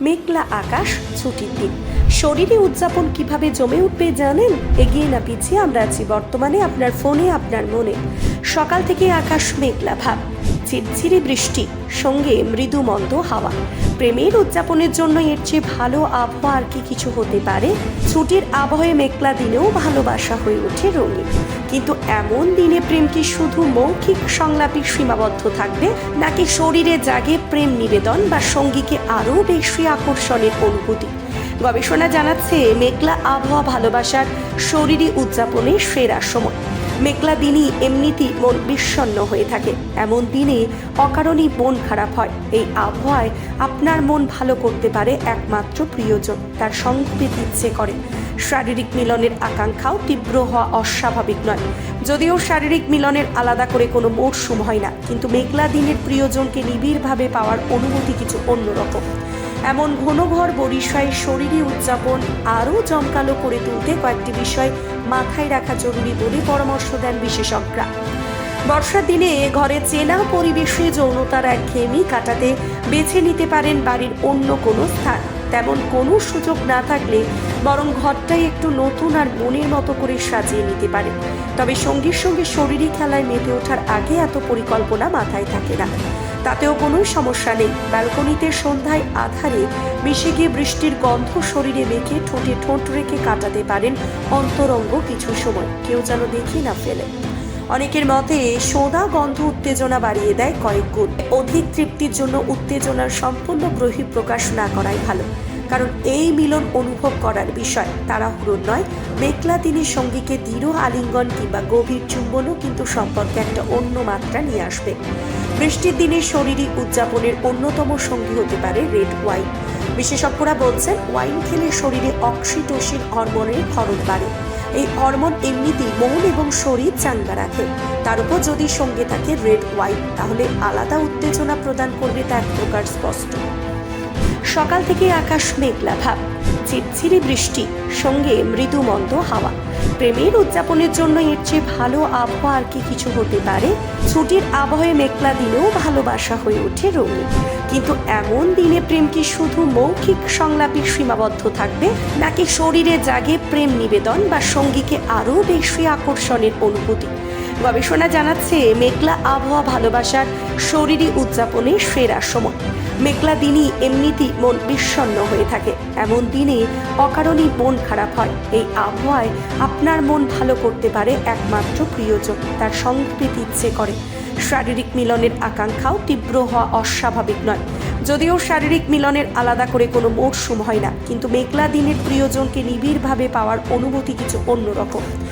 মেঘলা আকাশ, ছুটির দিন। শরীরে উদযাপন কীভাবে জমে উঠবে জানেন? এগিয়ে না পিছিয়ে আমরা আছি বর্তমানে আপনার ফোনে, আপনার মনে। সকাল থেকে আকাশ মেঘলা ভাব। ঝিরঝিরি বৃষ্টি, সঙ্গে মৃদু মন্দ হাওয়া। প্রেমের উদযাপনের জন্য এর চেয়ে ভালো আবহাওয়া আর কি কিছু হতে পারে? ছুটির আবহাওয়া মেঘলা দিনেও ভালোবাসা হয়ে ওঠে রঙিন। কিন্তু এমন দিনে প্রেম কি শুধু মৌখিক সংলাপে সীমাবদ্ধ থাকবে? নাকি শরীরে জাগে প্রেম নিবেদন বা সঙ্গীকে আরও বেশি আকর্ষণের অনুভূতি? গবেষণা জানাচ্ছে, মেঘলা আবহাওয়া ভালোবাসার শরীরী উদযাপনের সেরা সময়। মেঘলা দিনই এমনিতেই মন বিষণ্ণ হয়ে থাকে। এমন দিনে অকারণেই মন খারাপ হয়। এই আবহাওয়ায় আপনার মন ভালো করতে পারে একমাত্র প্রিয়জন, তার সঙ্গ ইচ্ছে করে। শারীরিক মিলনের আকাঙ্ক্ষাও তীব্র হওয়া অস্বাভাবিক নয়। যদিও শারীরিক মিলনের আলাদা করে কোনো মরশুম হয় না, কিন্তু মেঘলা দিনের প্রিয়জনকে নিবিড়ভাবে পাওয়ার অনুভূতি কিছু অন্যরকম। এমন ঘনঘর বরিশায় শরীরী উদযাপন আরও জমকালো করে তুলতে কয়েকটি বিষয় মাথায় রাখা জরুরি বলে পরামর্শ দেন বিশেষজ্ঞরা। বর্ষার দিনে ঘরে চেনা পরিবেশে যৌনতার এক ঘেমি কাটাতে বেছে নিতে পারেন বাড়ির অন্য কোনো স্থান। তেমন কোনো সুযোগ না থাকলে বরং ঘরটাই একটু নতুন আর মনের মতো করে সাজিয়ে নিতে পারেন। তবে সঙ্গীর সঙ্গে শরীরী খেলায় মেতে ওঠার আগে এত পরিকল্পনা মাথায় থাকে না। তাতেও কোনো সমস্যা নেই। ব্যালকনিতে সন্ধ্যায় আধারে মিশে গিয়ে বৃষ্টির গন্ধ শরীরে মেখে ঠোঁটে ঠোঁট রেখে কাটাতে পারেন অন্তরঙ্গ কিছু সময়। কেউ যেন দেখি না ফেলে। অনেকের মতে সোদা গন্ধ উত্তেজনা বাড়িয়ে দেয় কয়েক গুণ। অধিক তৃপ্তির জন্য উত্তেজনার সম্পূর্ণ গ্রহী প্রকাশ না করাই ভালো। কারণ এই মিলন অনুভব করার বিষয়। তাড়াহুড়োর নয়, মেঘলা দিনের সঙ্গীকে দৃঢ় আলিঙ্গন কিংবা গভীর চুম্বনও কিন্তু সম্পর্কে একটা অন্য মাত্রা নিয়ে আসবে। বৃষ্টির দিনে শরীরী উদযাপনের অন্যতম সঙ্গী হতে পারে রেড ওয়াইন। বিশেষজ্ঞরা বলছেন, ওয়াইন খেলে শরীরে অক্সিটোসিন হরমোনের খরচ বাড়ে। এই হরমোন এমনিতেই মন এবং শরীর চাঙ্গা রাখে। তার উপর যদি সঙ্গে থাকে রেড ওয়াইন, তাহলে আলাদা উত্তেজনা প্রদান করবে তা এক প্রকার স্পষ্ট। সকাল থেকে আকাশ মেঘলা ভাব। ঝিরঝিরি বৃষ্টি, সঙ্গে মৃদু মন্দ হাওয়া। প্রেমের উদযাপনের জন্য এর চেয়ে ভালো আবহাওয়া আর কি কিছু হতে পারে? ছুটির আবহাওয়া মেঘলা দিনেও ভালোবাসা হয়ে ওঠে রঙিন। কিন্তু এমন দিনে প্রেম কি শুধু মৌখিক সংলাপে সীমাবদ্ধ থাকবে? নাকি শরীরে জাগে প্রেম নিবেদন বা সঙ্গীকে আরও বেশি আকর্ষণের অনুভূতি? গবেষণা জানাচ্ছে, মেঘলা আবহাওয়া ভালোবাসার শরীরী উদযাপনের সেরা সময়। মেঘলা দিনই এমনিতেই মন বিষণ্ণ হয়ে থাকে। এমন দিনে অকারণেই মন খারাপ হয়। এই আবহাওয়ায় আপনার মন ভালো করতে পারে একমাত্র প্রিয়জন, তার সংস্কৃতি ইচ্ছে করে। শারীরিক মিলনের আকাঙ্ক্ষাও তীব্র হওয়া অস্বাভাবিক নয়। যদিও শারীরিক মিলনের আলাদা করে কোনো মরশুম হয় না, কিন্তু মেঘলা দিনের প্রিয়জনকে নিবিড়ভাবে পাওয়ার অনুভূতি কিছু অন্যরকম।